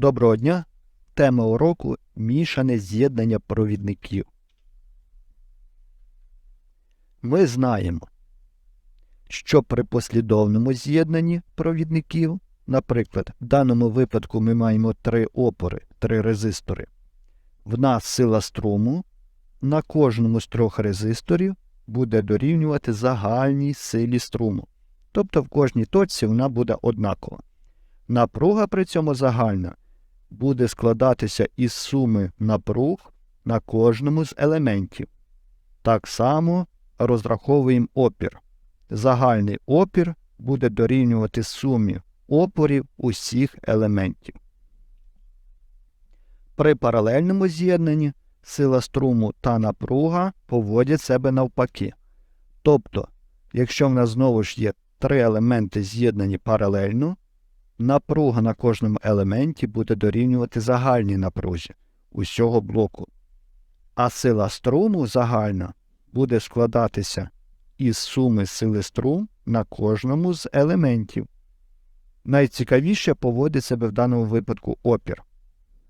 Доброго дня! Тема уроку мішане з'єднання провідників. Ми знаємо, що при послідовному з'єднанні провідників, наприклад, в даному випадку ми маємо три опори, три резистори. В нас сила струму на кожному з трьох резисторів буде дорівнювати загальній силі струму. Тобто в кожній точці вона буде однакова. Напруга при цьому загальна буде складатися із суми напруг на кожному з елементів. Так само розраховуємо опір. Загальний опір буде дорівнювати сумі опорів усіх елементів. При паралельному з'єднанні сила струму та напруга поводять себе навпаки. Тобто, якщо в нас знову ж є три елементи з'єднані паралельно, напруга на кожному елементі буде дорівнювати загальній напрузі усього блоку. А сила струму загальна буде складатися із суми сили струм на кожному з елементів. Найцікавіше поводить себе в даному випадку опір.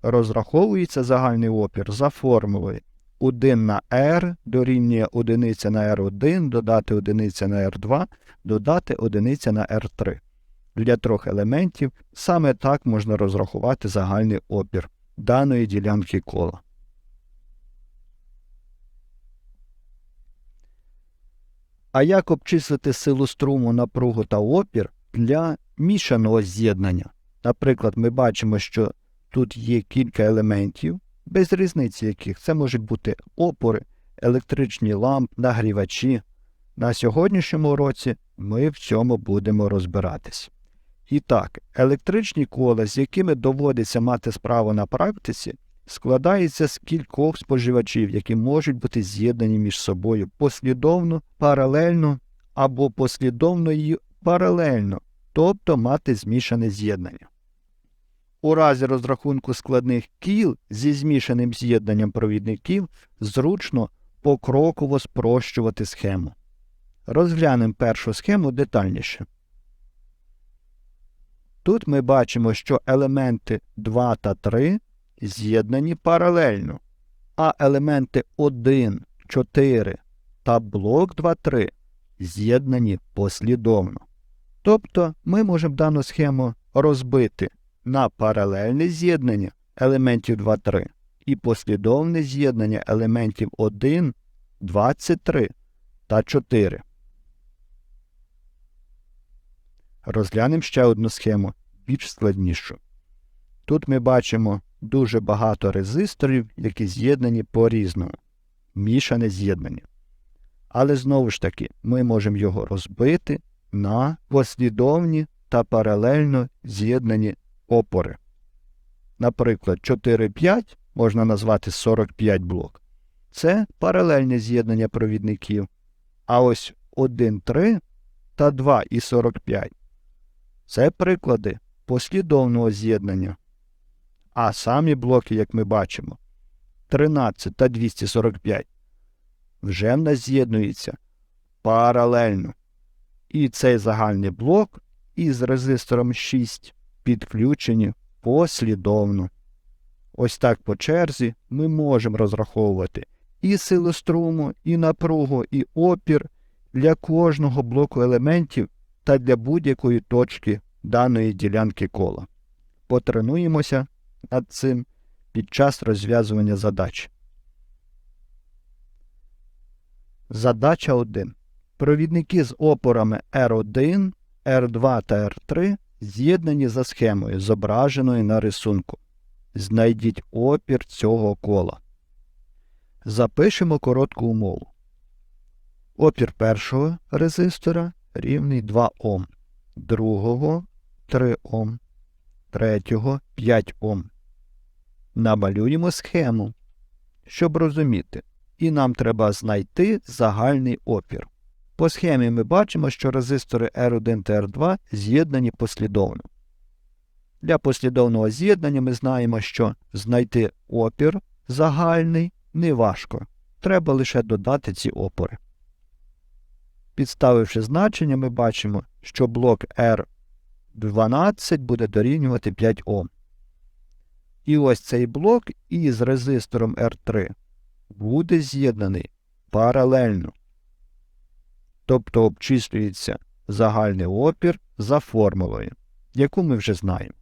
Розраховується загальний опір за формулою 1 на R дорівнює 1 на R1, додати 1 на R2, додати 1 на R3. Для трьох елементів саме так можна розрахувати загальний опір даної ділянки кола. А як обчислити силу струму, напругу та опір для мішаного з'єднання? Наприклад, ми бачимо, що тут є кілька елементів, без різниці яких це можуть бути опори, електричні лампи, нагрівачі. На сьогоднішньому році ми в цьому будемо розбиратись. І так, електричні кола, з якими доводиться мати справу на практиці, складаються з кількох споживачів, які можуть бути з'єднані між собою послідовно, паралельно або послідовно і паралельно, тобто мати змішане з'єднання. У разі розрахунку складних кіл зі змішаним з'єднанням провідників зручно покроково спрощувати схему. Розглянемо першу схему детальніше. Тут ми бачимо, що елементи 2 та 3 з'єднані паралельно, а елементи 1, 4 та блок 2, 3 з'єднані послідовно. Тобто ми можемо дану схему розбити на паралельне з'єднання елементів 2, 3 і послідовне з'єднання елементів 1, 23 та 4. Розглянемо ще одну схему, більш складнішу. Тут ми бачимо дуже багато резисторів, які з'єднані по різному, мішане з'єднання. Але знову ж таки, ми можемо його розбити на послідовні та паралельно з'єднані опори. Наприклад, 4,5 можна назвати 45 блок. Це паралельне з'єднання провідників. А ось 1,3 та 2 і 45 це приклади послідовного з'єднання. А самі блоки, як ми бачимо, 13 та 245 вже в нас з'єднуються паралельно. І цей загальний блок із резистором 6 підключені послідовно. Ось так по черзі ми можемо розраховувати і силу струму, і напругу, і опір для кожного блоку елементів та для будь-якої точки даної ділянки кола. Потренуємося над цим під час розв'язування задач. Задача 1. Провідники з опорами R1, R2 та R3 з'єднані за схемою, зображеною на рисунку. Знайдіть опір цього кола. Запишемо коротку умову. Опір першого резистора рівний 2 Ом, другого 3 Ом, третього 5 Ом. Намалюємо схему, щоб розуміти. І нам треба знайти загальний опір. По схемі ми бачимо, що резистори R1 та R2 з'єднані послідовно. Для послідовного з'єднання ми знаємо, що знайти опір загальний неважко. Треба лише додати ці опори. Підставивши значення, ми бачимо, що блок R12 буде дорівнювати 5 Ом. І ось цей блок із резистором R3 буде з'єднаний паралельно. Тобто обчислюється загальний опір за формулою, яку ми вже знаємо.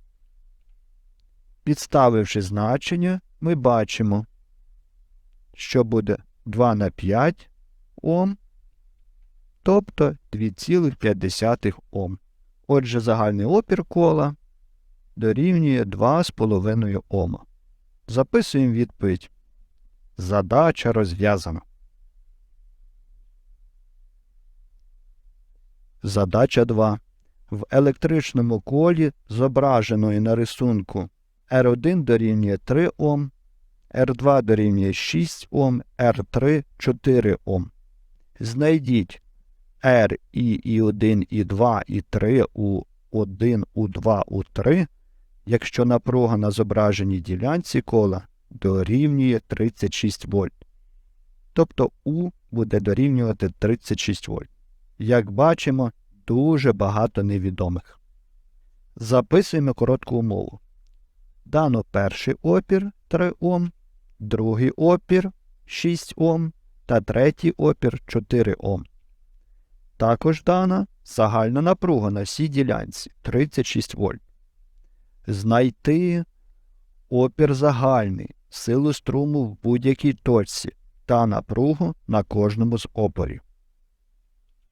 Підставивши значення, ми бачимо, що буде 2 на 5 Ом, тобто 2,5 Ом. Отже, загальний опір кола дорівнює 2,5 Ома. Записуємо відповідь. Задача розв'язана. Задача 2. В електричному колі, зображеної на рисунку R1 дорівнює 3 Ом, R2 дорівнює 6 Ом, R3 4 Ом. Знайдіть R і І1, І2, І3 у 1, У2, У3, якщо напруга на зображеній ділянці кола дорівнює 36 вольт. Тобто У буде дорівнювати 36 вольт. Як бачимо, дуже багато невідомих. Записуємо коротку умову. Дано перший опір 3 Ом, другий опір 6 Ом та третій опір 4 Ом. Також дана загальна напруга на всій ділянці 36 вольт. Знайти опір загальний, силу струму в будь-якій точці та напругу на кожному з опорів.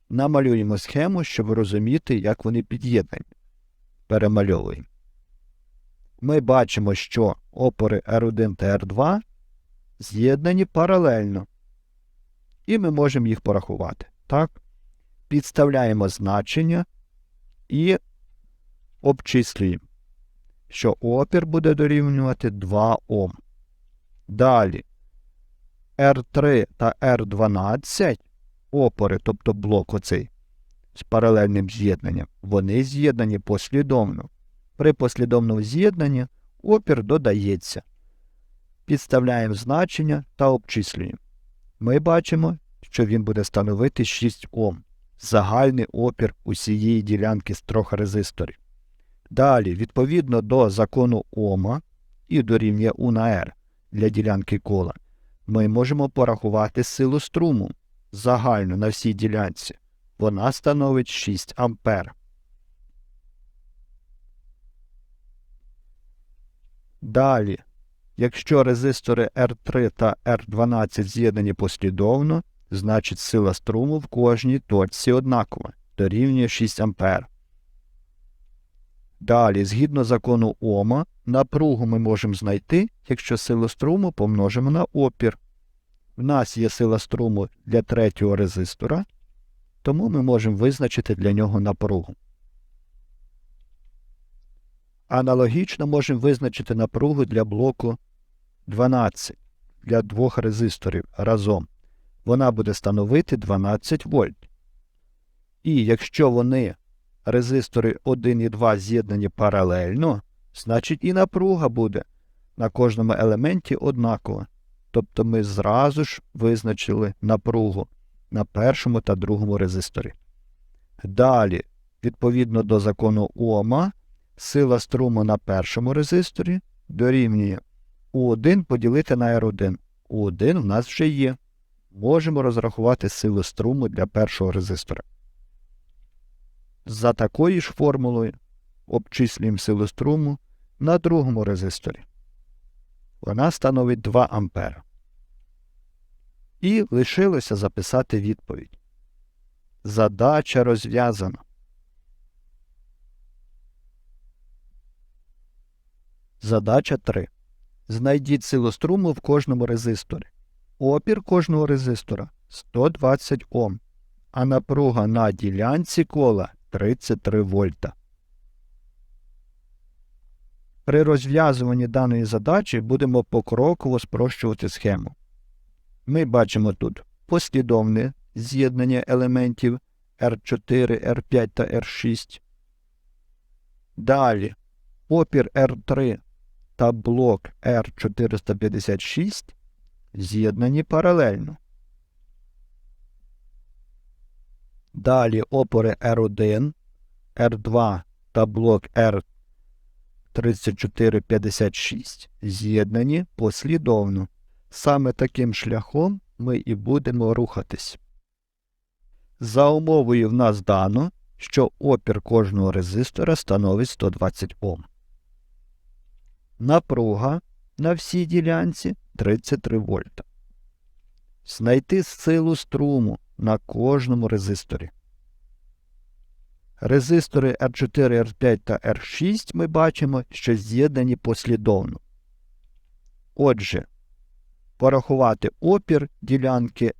Намалюємо схему, щоб розуміти, як вони під'єднані. Перемальовуємо. Ми бачимо, що опори R1 та R2 з'єднані паралельно. І ми можемо їх порахувати. Так? Підставляємо значення і обчислюємо, що опір буде дорівнювати 2 Ом. Далі R3 та R12 опори, тобто блок оцей з паралельним з'єднанням, вони з'єднані послідовно. При послідовному з'єднанні опір додається. Підставляємо значення та обчислюємо. Ми бачимо, що він буде становити 6 Ом. Загальний опір усієї ділянки з трьох резисторів. Далі, відповідно до закону Ома і дорівнює У на R для ділянки кола, ми можемо порахувати силу струму загальну на всій ділянці. Вона становить 6 ампер. Далі, якщо резистори R3 та R12 з'єднані послідовно, значить сила струму в кожній точці однакова, дорівнює 6 ампер. Далі, згідно закону Ома, напругу ми можемо знайти, якщо силу струму помножимо на опір. В нас є сила струму для третього резистора, тому ми можемо визначити для нього напругу. Аналогічно можемо визначити напругу для блоку 12 для двох резисторів разом. Вона буде становити 12 вольт. І якщо вони резистори 1 і 2 з'єднані паралельно, значить і напруга буде на кожному елементі однакова. Тобто ми зразу ж визначили напругу на першому та другому резисторі. Далі, відповідно до закону Ома, сила струму на першому резисторі дорівнює У1 поділити на R1. У1 в нас вже є. Можемо розрахувати силу струму для першого резистора. За такою ж формулою обчислюємо силу струму на другому резисторі. Вона становить 2 А. І лишилося записати відповідь. Задача розв'язана. Задача 3. Знайдіть силу струму в кожному резисторі. Опір кожного резистора 120 Ом, а напруга на ділянці кола 33 вольта. При розв'язуванні даної задачі будемо покроково спрощувати схему. Ми бачимо тут послідовне з'єднання елементів R4, R5 та R6. Далі опір R3 та блок R456 з'єднані паралельно. Далі опори R1, R2 та блок R3 3456 з'єднані послідовно. Саме таким шляхом ми і будемо рухатись. За умовою в нас дано, що опір кожного резистора становить 120 Ом. Напруга на всій ділянці 33 вольта. Знайти силу струму на кожному резисторі. Резистори R4, R5 та R6 ми бачимо, що з'єднані послідовно. Отже, порахувати опір ділянки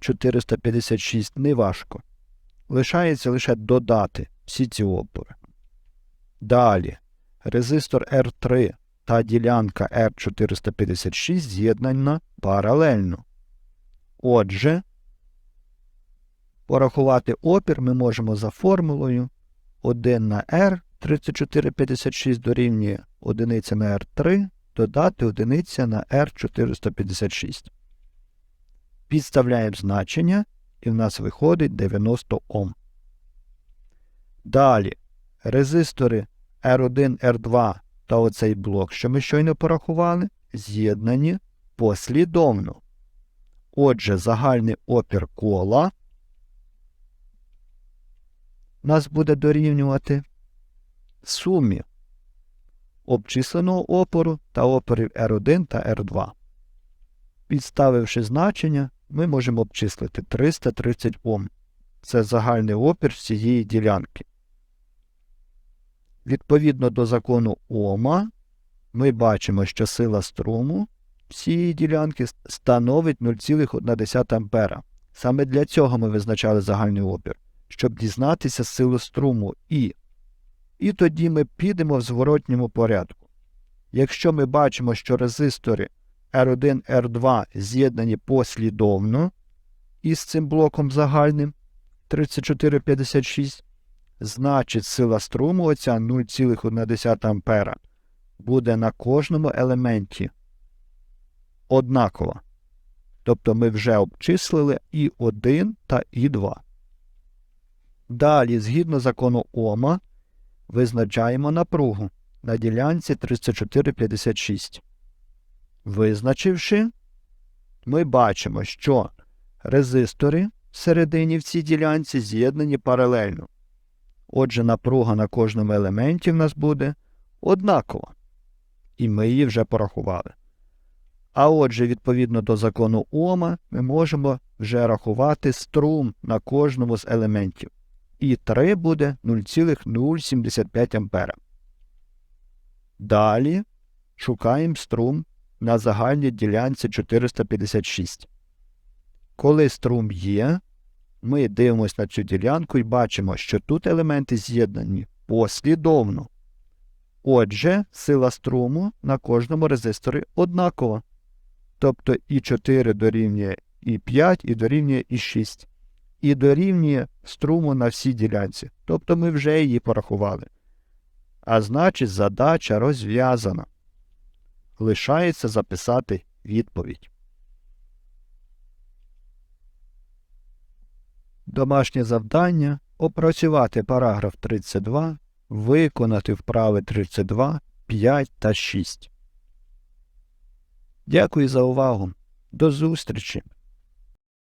456 неважко. Лишається лише додати всі ці опори. Далі, резистор R3 та ділянка R456 з'єднана паралельно. Отже, порахувати опір ми можемо за формулою 1 на R 3456 дорівнює 1R3 додати 1 на R456. Підставляємо значення і в нас виходить 90 Ом. Далі резистори R1, R2 та оцей блок, що ми щойно порахували, з'єднані послідовно. Отже, загальний опір кола нас буде дорівнювати сумі обчисленого опору та опорів R1 та R2. Підставивши значення, ми можемо обчислити 330 Ом. Це загальний опір всієї ділянки. Відповідно до закону Ома, ми бачимо, що сила струму всієї ділянки становить 0,1 А. Саме для цього ми визначали загальний опір, щоб дізнатися силу струму І. І тоді ми підемо в зворотньому порядку. Якщо ми бачимо, що резистори R1, R2 з'єднані послідовно із цим блоком загальним 3456, значить сила струму оця 0,1 А буде на кожному елементі однакова. Тобто ми вже обчислили і 1 та і 2. Далі, згідно закону Ома, визначаємо напругу на ділянці 3456. Визначивши, ми бачимо, що резистори всередині в цій ділянці з'єднані паралельно. Отже, напруга на кожному елементі в нас буде однакова. І ми її вже порахували. А отже, відповідно до закону Ома, ми можемо вже рахувати струм на кожному з елементів. І 3 буде 0,075 А. Далі шукаємо струм на загальній ділянці 456. Коли струм є, ми дивимося на цю ділянку і бачимо, що тут елементи з'єднані послідовно. Отже, сила струму на кожному резисторі однакова. Тобто і 4 дорівнює і 5, і дорівнює і 6. І дорівнює струму на всій ділянці. Тобто ми вже її порахували. А значить, задача розв'язана. Лишається записати відповідь. Домашнє завдання опрацювати параграф 32, виконати вправи 32, 5 та 6. Дякую за увагу. До зустрічі!